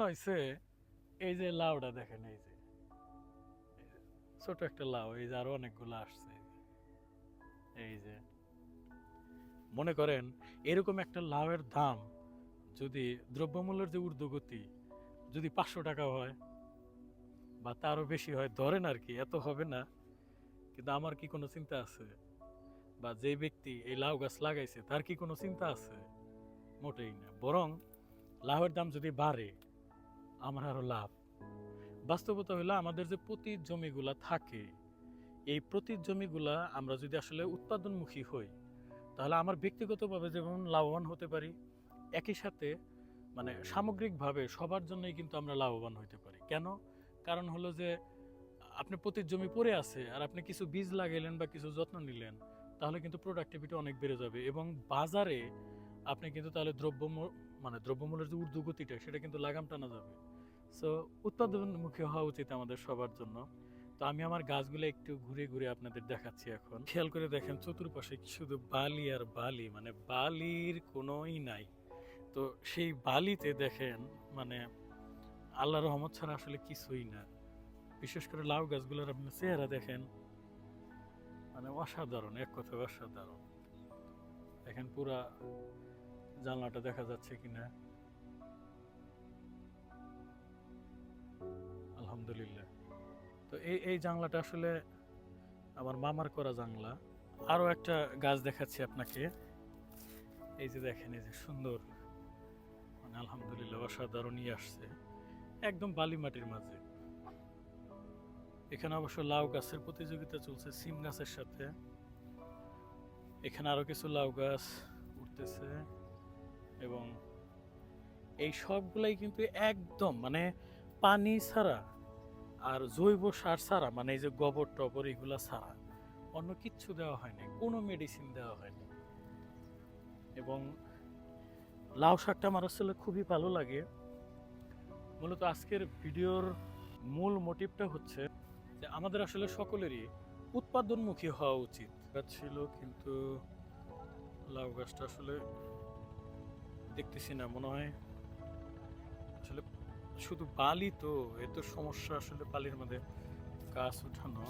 হয়েছে এই যে লাউটা দেখেন, এই যে। ছোট একটা লাউ, এই যে আরও অনেকগুলো আসছে। এই যে। এই যে মনে করেন, এরকম একটা লাউয়ের দাম যদি দ্রব্যমূল্যের যে ঊর্ধ্বগতি যদি পাঁচশো টাকা হয় বা তারও বেশি হয়, ধরেন আর কি, এত হবে না। কিন্তু আমার কি কোনো চিন্তা আছে? বা যে ব্যক্তি এই লাউ গাছ লাগাইছে, তার কি কোনো চিন্তা আছে? মোটেই না। বরং লাউয়ের দাম যদি বাড়ে আমার আরও লাভ। বাস্তবতা হলো আমাদের যে প্রতি জমিগুলা থাকে, এই প্রতি জমিগুলা আমরা যদি আসলে উৎপাদনমুখী হই, তাহলে আমার ব্যক্তিগতভাবে যেমন লাভবান হতে পারি, একই সাথে মানে সামগ্রিকভাবে সবার জন্যই কিন্তু আমরা লাভবান হতে পারি। কেন? কারণ হলো যে আপনি প্রতি জমি পড়ে আছে আর আপনি কিছু বীজ লাগাইলেন বা কিছু যত্ন নিলেন, তাহলে কিন্তু প্রোডাক্টিভিটি অনেক বেড়ে যাবে এবং বাজারে আপনি কিন্তু তাহলে দ্রব্য মানে দ্রব্যমূল্যের যে ঊর্ধ্বগতিটা, সেটা কিন্তু লাগাম টানা যাবে। সো উৎপাদনমুখী হওয়া উচিত আমাদের সবার জন্য। তো আমি আমার গাছগুলো একটু ঘুরে ঘুরে আপনাদের দেখাচ্ছি এখন। খেয়াল করে দেখেন, চতুর্পাশে শুধু বালি আর বালি মানে বালির কোনোই নাই। তো সেই বালিতে দেখেন মানে আল্লাহ রহমত ছাড়া আসলে কিছুই না। বিশেষ করে লাউ গাছগুলোর আপনি চেহারা দেখেন মানে অসাধারণ, এক কথায় অসাধারণ। দেখেন পুরা জানলাটা দেখা যাচ্ছে কিনা। আলহামদুলিল্লাহ। তো এই এই জানলাটা আসলে আমার মামার করা জানলা। আরও একটা গাছ দেখাচ্ছি আপনাকে। এই যে দেখেন, এই যে সুন্দর। মানে আলহামদুলিল্লাহ অসাধারণ ইয়ে আসছে। একদম বালি মাটির মাঝে। এখানে অবশ্য লাউ গাছের প্রতিযোগিতা চলছে, সিম গাছের সাথে। এখানে আরও কিছু লাউ গাছ উঠতেছে। এবং এই সবগুলাই কিন্তু একদম মানে পানি ছাড়া আর জৈব সার ছাড়া মানে এই যে গোবর টবর এগুলা ছাড়া অন্য কিচ্ছু দেওয়া হয়নি, কোনো মেডিসিন দেওয়া হয়নি। এবং লাউ শাকটা আমার আসলে খুবই ভালো লাগে। মূলত আজকের ভিডিওর মূল মোটিভটা হচ্ছে যে আমাদের আসলে সকলেরই উৎপাদনমুখী হওয়া উচিত। ছিল কিন্তু লাউ গাছটা আসলে দেখতেছি না, মনে হয়। আসলে শুধু বালি তো এত সমস্যা আসলে বালির মধ্যে গাছ উঠানো